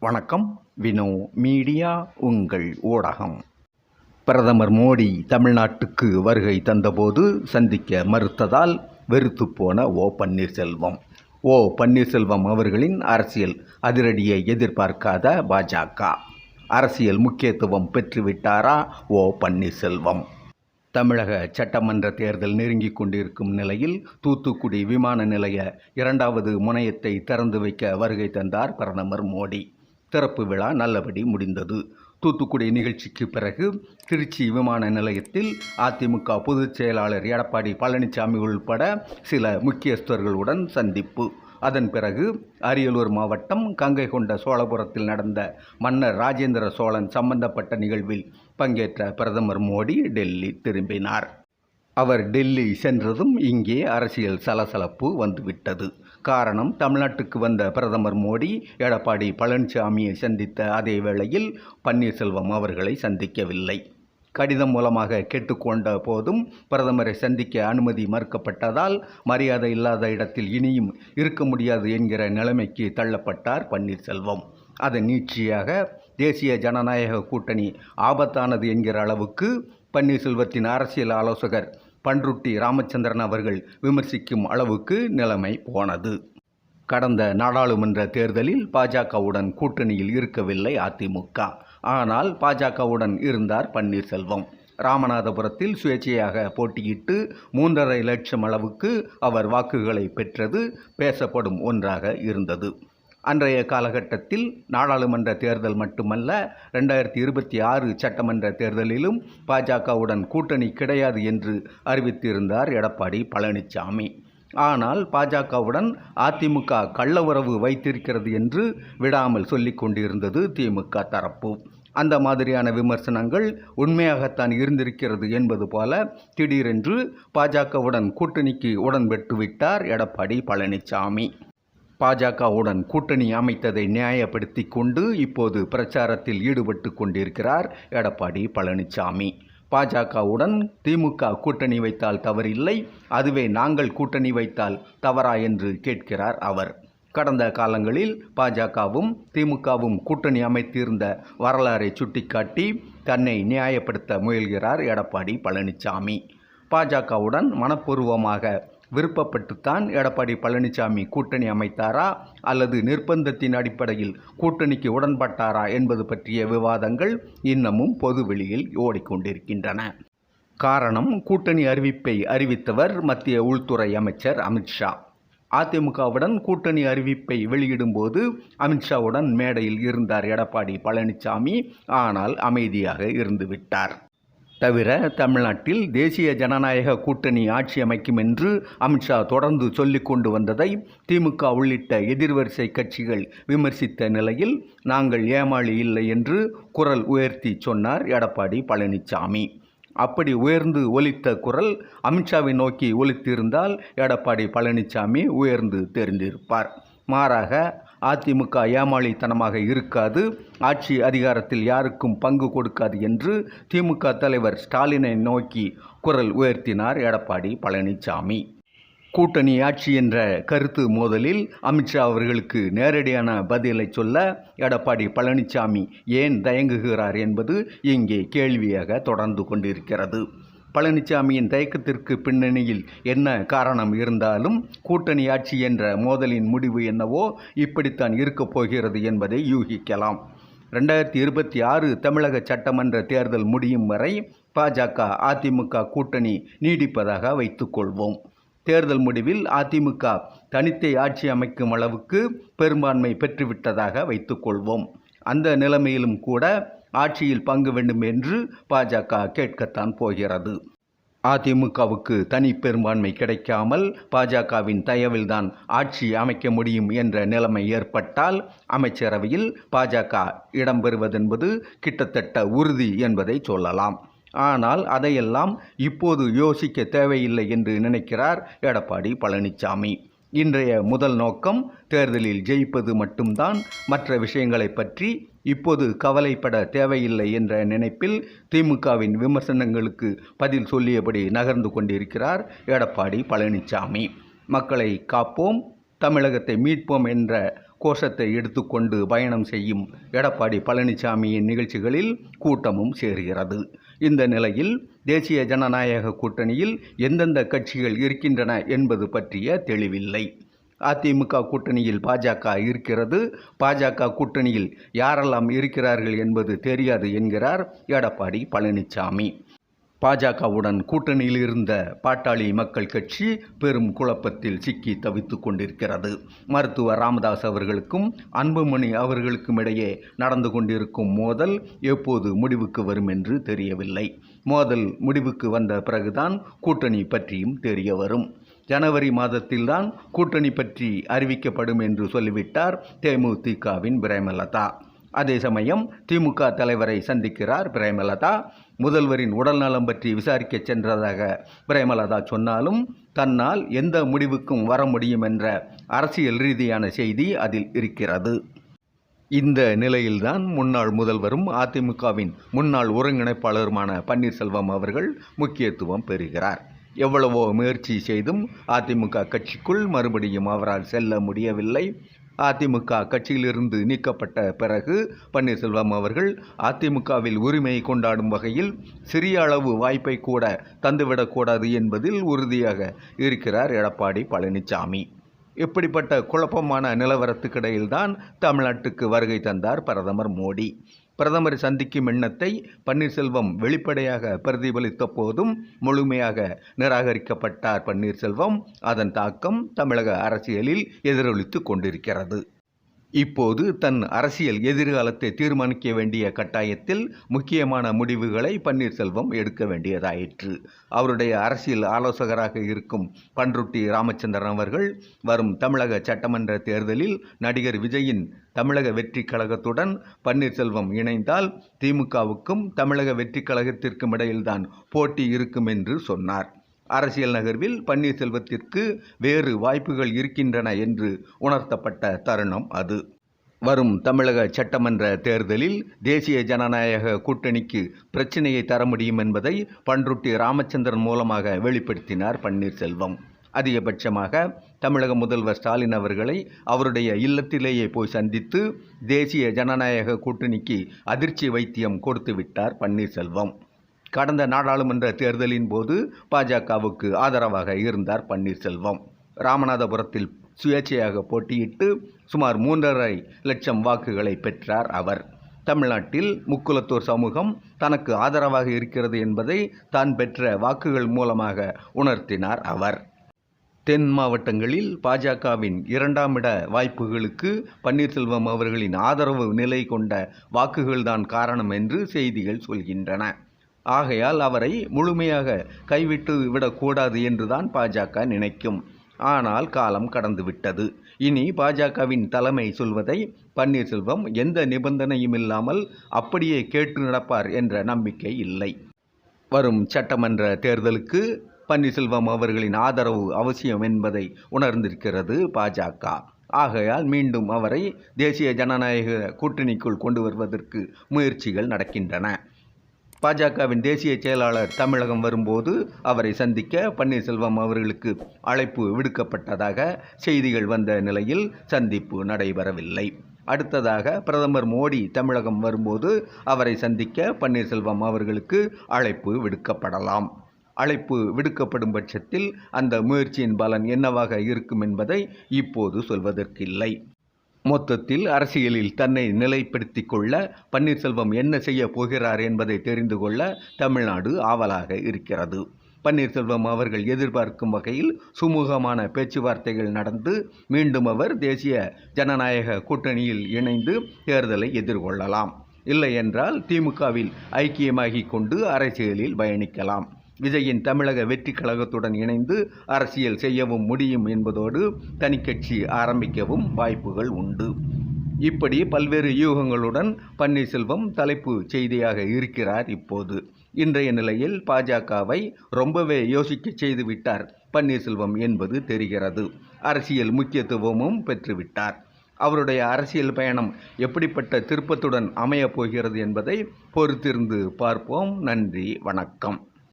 வணக்கம். வினோ மீடியா உங்கள் ஊடகம். பிரதமர் மோடி தமிழ்நாட்டுக்கு வருகை தந்தபோது சந்திக்க மறுத்ததால் வெறுத்து போன ஓ பன்னீர்செல்வம். ஓ பன்னீர்செல்வம் அவர்களின் அரசியல் அதிரடியை எதிர்பார்க்காத பாஜக. அரசியல் முக்கியத்துவம் பெற்றுவிட்டாரா ஓ பன்னீர்செல்வம்? தமிழக சட்டமன்ற தேர்தல் நெருங்கிக் கொண்டிருக்கும் நிலையில் தூத்துக்குடி விமான நிலைய இரண்டாவது முனையத்தை திறந்து வைக்க வருகை தந்தார் பிரதமர் மோடி. திறப்பு விழா நல்லபடி முடிந்தது. தூத்துக்குடி நிகழ்ச்சிக்கு பிறகு திருச்சி விமான நிலையத்தில் அதிமுக பொதுச் செயலாளர் எடப்பாடி பழனிசாமி உள்பட சில முக்கியஸ்தர்களுடன் சந்திப்பு. அதன் பிறகு அரியலூர் மாவட்டம் கங்கை கொண்ட சோழபுரத்தில் நடந்த மன்னர் ராஜேந்திர சோழன் சம்பந்தப்பட்ட நிகழ்வில் பங்கேற்ற பிரதமர் மோடி டெல்லி திரும்பினார். அவர் டெல்லி சென்றதும் இங்கே அரசியல் சலசலப்பு வந்துவிட்டது. காரணம் தமிழ்நாட்டுக்கு வந்த பிரதமர் மோடி எடப்பாடி பழனிசாமியை சந்தித்த அதே வேளையில் பன்னீர்செல்வம் அவர்களை சந்திக்கவில்லை. கடிதம் மூலமாக கேட்டுக்கொண்ட போதும் பிரதமரை சந்திக்க அனுமதி மறுக்கப்பட்டதால் மரியாதை இல்லாத இடத்தில் இனியும் இருக்க முடியாது என்கிற நிலைமைக்கு தள்ளப்பட்டார் பன்னீர்செல்வம். அதன் நீட்சியாக தேசிய ஜனநாயக கூட்டணி ஆபத்தானது என்கிற அளவுக்கு பன்னீர்செல்வத்தின் அரசியல் ஆலோசகர் பன்ருட்டி ராமச்சந்திரன் அவர்கள் விமர்சிக்கும் அளவுக்கு நிலைமை போனது. கடந்த நாடாளுமன்ற தேர்தலில் பாஜகவுடன் கூட்டணியில் இருக்கவில்லை அதிமுக. ஆனால் பாஜகவுடன் இருந்தார் பன்னீர்செல்வம். ராமநாதபுரத்தில் சுயேட்சையாக போட்டியிட்டு மூன்றரை லட்சம் அளவுக்கு அவர் வாக்குகளை பெற்றது பேசப்படும் ஒன்றாக இருந்தது. அன்றைய காலகட்டத்தில் நாடாளுமன்ற தேர்தல் மட்டுமல்ல ரெண்டாயிரத்தி இருபத்தி ஆறு சட்டமன்ற தேர்தலிலும் பாஜகவுடன் கூட்டணி கிடையாது என்று அறிவித்திருந்தார் எடப்பாடி பழனிசாமி ஆனால் பாஜகவுடன் அதிமுக கள்ள உறவு வைத்திருக்கிறது என்று விடாமல் சொல்லிக் கொண்டிருந்தது திமுக தரப்பு. அந்த மாதிரியான விமர்சனங்கள் உண்மையாகத்தான் இருந்திருக்கிறது என்பது போல திடீரென்று பாஜகவுடன் கூட்டணிக்கு உடன்பட்டுவிட்டார் எடப்பாடி பழனிசாமி பாஜகவுடன் கூட்டணி அமைத்ததை நியாயப்படுத்தி கொண்டு இப்போது பிரச்சாரத்தில் ஈடுபட்டு கொண்டிருக்கிறார் எடப்பாடி பழனிசாமி. பாஜகவுடன் திமுக கூட்டணி வைத்தால் தவறில்லை அதுவே நாங்கள் கூட்டணி வைத்தால் தவறா என்று கேட்கிறார் அவர். கடந்த காலங்களில் பாஜகவும் திமுகவும் கூட்டணி அமைத்திருந்த வரலாறை சுட்டிக்காட்டி தன்னை நியாயப்படுத்த முயல்கிறார் எடப்பாடி பழனிசாமி. பாஜகவுடன் மனப்பூர்வமாக விருப்பப்பட்டுத்தான் எடப்பாடி பழனிசாமி கூட்டணி அமைத்தாரா அல்லது நிர்பந்தத்தின் அடிப்படையில் கூட்டணிக்கு உடன்பட்டாரா என்பது பற்றிய விவாதங்கள் இன்னமும் பொதுவெளியில் ஓடிக்கொண்டிருக்கின்றன. காரணம் கூட்டணி அறிவிப்பை அறிவித்தவர் மத்திய உள்துறை அமைச்சர் அமித்ஷா அதிமுகவுடன் கூட்டணி அறிவிப்பை வெளியிடும்போது அமித்ஷாவுடன் மேடையில் இருந்தார் எடப்பாடி பழனிசாமி ஆனால் அமைதியாக இருந்துவிட்டார். தவிர தமிழ்நாட்டில் தேசிய ஜனநாயக கூட்டணி ஆட்சி அமைக்கும் என்று அமித்ஷா தொடர்ந்து சொல்லிக் கொண்டு வந்ததை திமுக உள்ளிட்ட எதிர்வரிசை கட்சிகள் விமர்சித்த நிலையில் நாங்கள் ஏமாளி இல்லை என்று குரல் உயர்த்தி சொன்னார் எடப்பாடி பழனிசாமி அப்படி உயர்ந்து ஒலித்த குரல் அமித்ஷாவை நோக்கி ஒலித்திருந்தால் எடப்பாடி பழனிசாமி உயர்ந்து தெரிந்திருப்பார். மாறாக அதிமுக ஏமாளித்தனமாக இருக்காது. ஆட்சி அதிகாரத்தில் யாருக்கும் பங்கு கொடுக்காது என்று திமுக தலைவர் ஸ்டாலினை நோக்கி குரல் உயர்த்தினார் எடப்பாடி பழனிசாமி. கூட்டணி ஆட்சி என்ற கருத்து மோதலில் அமித்ஷா அவர்களுக்கு நேரடியான பதிலை சொல்ல எடப்பாடி பழனிசாமி ஏன் தயங்குகிறார் என்பது இங்கே கேள்வியாக தொடர்ந்து கொண்டிருக்கிறது. பழனிசாமியின் தயக்கத்திற்கு பின்னணியில் என்ன காரணம் இருந்தாலும் கூட்டணி ஆட்சி என்ற மோதலின் முடிவு என்னவோ இப்படித்தான் இருக்கப் போகிறது என்பதை யூகிக்கலாம். ரெண்டாயிரத்தி இருபத்தி ஆறு தமிழக சட்டமன்ற தேர்தல் முடியும் வரை பாஜக அதிமுக கூட்டணி நீடிப்பதாக வைத்துக்கொள்வோம் தேர்தல் முடிவில் அதிமுக தனித்தை ஆட்சி அமைக்கும் அளவுக்கு பெரும்பான்மை பெற்றுவிட்டதாக வைத்துக்கொள்வோம் அந்த நிலைமையிலும் கூட ஆட்சியில் பங்கு வேண்டும் என்று பாஜக கேட்கத்தான் போகிறது. அதிமுகவுக்கு தனி பெரும்பான்மை கிடைக்காமல் பாஜகவின் தயவில்தான் ஆட்சி அமைக்க முடியும் என்ற நிலைமை ஏற்பட்டால் அமைச்சரவையில் பாஜக இடம்பெறுவதென்பது கிட்டத்தட்ட உறுதி என்பதை சொல்லலாம். ஆனால் அதையெல்லாம் இப்போது யோசிக்க தேவையில்லை என்று நினைக்கிறார் எடப்பாடி பழனிசாமி இன்றைய முதல் நோக்கம் தேர்தலில் ஜெயிப்பது மட்டும்தான். மற்ற விஷயங்களை பற்றி இப்போது கவலைப்பட தேவையில்லை என்ற நினைப்பில் திமுகவின் விமர்சனங்களுக்கு பதில் சொல்லியபடி நகர்ந்து கொண்டிருக்கிறார் எடப்பாடி பழனிசாமி மக்களை காப்போம் தமிழகத்தை மீட்போம் என்ற கோஷத்தை எடுத்துக்கொண்டு பயணம் செய்யும் எடப்பாடி பழனிசாமியின் நிகழ்ச்சிகளில் கூட்டமும் சேர்கிறது. இந்த நிலையில் தேசிய ஜனநாயக கூட்டணியில் எந்தெந்த கட்சிகள் இருக்கின்றன என்பது பற்றிய தெளிவில்லை. அதிமுக கூட்டணியில் பாஜக இருக்கிறது. பாஜக கூட்டணியில் யாரெல்லாம் இருக்கிறார்கள் என்பது தெரியாது என்கிறார் எடப்பாடி பழனிசாமி பாஜகவுடன் கூட்டணியில் இருந்த பாட்டாளி மக்கள் கட்சி பெரும் குழப்பத்தில் சிக்கி தவித்துக் கொண்டிருக்கிறது. மருத்துவர் ராமதாஸ் அவர்களுக்கும் அன்புமணி அவர்களுக்கும் இடையே நடந்து கொண்டிருக்கும் மோதல் எப்போது முடிவுக்கு வரும் என்று தெரியவில்லை. மோதல் முடிவுக்கு வந்த பிறகுதான் கூட்டணி பற்றியும் தெரிய வரும். ஜனவரி மாதத்தில்தான் கூட்டணி பற்றி அறிவிக்கப்படும் என்று சொல்லிவிட்டார் தேமுதிகவின் பிரேமலதா. அதே சமயம் திமுக தலைவரை சந்திக்கிறார் பிரேமலதா. முதல்வரின் உடல்நலம் பற்றி விசாரிக்க சென்றதாக பிரேமலதா சொன்னாலும் தன்னால் எந்த முடிவுக்கும் வர முடியும் என்ற அரசியல் ரீதியான செய்தி அதில் இருக்கிறது. இந்த நிலையில்தான் முன்னாள் முதல்வரும் அதிமுகவின் முன்னாள் ஒருங்கிணைப்பாளருமான பன்னீர்செல்வம் அவர்கள் முக்கியத்துவம் பெறுகிறார். எவ்வளவோ முயற்சி செய்தும் அதிமுக கட்சிக்குள் மறுபடியும் அவரால் செல்ல முடியவில்லை. அதிமுக கட்சியிலிருந்து நீக்கப்பட்ட பிறகு பன்னீர்செல்வம் அவர்கள் அதிமுகவில் உரிமையை கொண்டாடும் வகையில் சிறிய அளவு வாய்ப்பை கூட தந்துவிடக்கூடாது என்பதில் உறுதியாக இருக்கிறார் எடப்பாடி பழனிசாமி இப்படிப்பட்ட குழப்பமான நிலவரத்துக்கிடையில்தான் தமிழ்நாட்டுக்கு வருகை தந்தார் பிரதமர் மோடி. பிரதமரை சந்திக்கும் எண்ணத்தை பன்னீர்செல்வம் வெளிப்படையாக பிரதிபலித்த போதும் முழுமையாக நிராகரிக்கப்பட்டார் பன்னீர்செல்வம். அதன் தாக்கம் தமிழக அரசியலில் எதிரொலித்து கொண்டிருக்கிறது. இப்போது தன் அரசியல் எதிர்காலத்தை தீர்மானிக்க வேண்டிய கட்டாயத்தில் முக்கியமான முடிவுகளை பன்னீர்செல்வம் எடுக்க வேண்டியதாயிற்று. அவருடைய அரசியல் ஆலோசகராக இருக்கும் பன்ருட்டி ராமச்சந்திரன் அவர்கள் வரும் தமிழக சட்டமன்ற தேர்தலில் நடிகர் விஜயின் தமிழக வெற்றி கழகத்துடன் பன்னீர்செல்வம் இணைந்தால் திமுகவுக்கும் தமிழக வெற்றி கழகத்திற்கும் இடையில்தான் போட்டி இருக்கும் என்று சொன்னார். அரசியல் நகர்வில் பன்னீர்செல்வத்திற்கு வேறு வாய்ப்புகள் இருக்கின்றன என்று உணர்த்தப்பட்ட தருணம் அது. வரும் தமிழக சட்டமன்ற தேர்தலில் தேசிய ஜனநாயக கூட்டணிக்கு பிரச்சனையை தர முடியும் என்பதை பன்ருட்டி ராமச்சந்திரன் மூலமாக வெளிப்படுத்தினார் பன்னீர்செல்வம். அதிகபட்சமாக தமிழக முதல்வர் ஸ்டாலின் அவர்களை அவருடைய இல்லத்திலேயே போய் சந்தித்து தேசிய ஜனநாயக கூட்டணிக்கு அதிர்ச்சி வைத்தியம் கொடுத்து விட்டார் பன்னீர்செல்வம். கடந்த நாடாளுமன்ற தேர்தலின் போது பாஜகவுக்கு ஆதரவாக இருந்தார் பன்னீர்செல்வம். ராமநாதபுரத்தில் சுயேட்சையாக போட்டியிட்டு சுமார் மூன்றரை லட்சம் வாக்குகளை பெற்றார் அவர். தமிழ்நாட்டில் முக்குலத்தோர் சமூகம் தனக்கு ஆதரவாக இருக்கிறது என்பதை தான் பெற்ற வாக்குகள் மூலமாக உணர்த்தினார் அவர். தென் மாவட்டங்களில் பாஜகவின் இரண்டாம் இட வாய்ப்புகளுக்கு பன்னீர்செல்வம் அவர்களின் ஆதரவு நிலை கொண்ட வாக்குகள்தான் காரணம் என்று செய்திகள் சொல்கின்றன. ஆகையால் அவரை முழுமையாக கைவிட்டு விடக்கூடாது என்றுதான் பாஜக நினைக்கும். ஆனால் காலம் கடந்துவிட்டது. இனி பாஜகவின் தலைமை சொல்வதை பன்னீர்செல்வம் எந்த நிபந்தனையும் இல்லாமல் அப்படியே கேட்டு நடப்பார் என்ற நம்பிக்கை இல்லை. வரும் சட்டமன்ற தேர்தலுக்கு பன்னீர்செல்வம் அவர்களின் ஆதரவு அவசியம் என்பதை உணர்ந்திருக்கிறது பாஜக. ஆகையால் மீண்டும் அவரை தேசிய ஜனநாயக கூட்டணிக்குள் கொண்டு வருவதற்கு முயற்சிகள் நடக்கின்றன. பாஜகவின் தேசிய செயலாளர் தமிழகம் வரும்போது அவரை சந்திக்க பன்னீர்செல்வம் அவர்களுக்கு அழைப்பு விடுக்கப்பட்டதாக செய்திகள் வந்த நிலையில் சந்திப்பு நடைபெறவில்லை. அடுத்ததாக பிரதமர் மோடி தமிழகம் வரும்போது அவரை சந்திக்க பன்னீர்செல்வம் அவர்களுக்கு அழைப்பு விடுக்கப்படலாம். அழைப்பு விடுக்கப்படும் பட்சத்தில் அந்த முயற்சியின் பலன் என்னவாக இருக்கும் என்பதை இப்போது சொல்வதற்கில்லை. மொத்தத்தில் அரசியலில் தன்னை நிலைப்படுத்தி கொள்ள பன்னீர்செல்வம் என்ன செய்ய போகிறார் என்பதை தெரிந்து கொள்ள தமிழ்நாடு ஆவலாக இருக்கிறது. பன்னீர்செல்வம் அவர்கள் எதிர்பார்க்கும் வகையில் சுமூகமான பேச்சுவார்த்தைகள் நடந்து மீண்டும் அவர் தேசிய ஜனநாயக கூட்டணியில் இணைந்து தேர்தலை எதிர்கொள்ளலாம். இல்லை என்றால் திமுகவில் ஐக்கியமாகிக் கொண்டு அரசியலில் பயணிக்கலாம். விஜயின் தமிழக வெற்றி கழகத்துடன் இணைந்து அரசியல் செய்யவும் முடியும் என்பதோடு தனிக்கட்சி ஆரம்பிக்கவும் வாய்ப்புகள் உண்டு. இப்படி பல்வேறு யூகங்களுடன் பன்னீர்செல்வம் தலைப்பு செய்தியாக இருக்கிறார் இப்போது. இன்றைய நிலையில் பாஜகவை ரொம்பவே யோசிக்க செய்துவிட்டார் பன்னீர்செல்வம் என்பது தெரிகிறது. அரசியல் முக்கியத்துவமும் பெற்றுவிட்டார். அவருடைய அரசியல் பயணம் எப்படிப்பட்ட திருப்பத்துடன் அமையப் போகிறது என்பதை பொறுத்திருந்து பார்ப்போம். நன்றி வணக்கம்.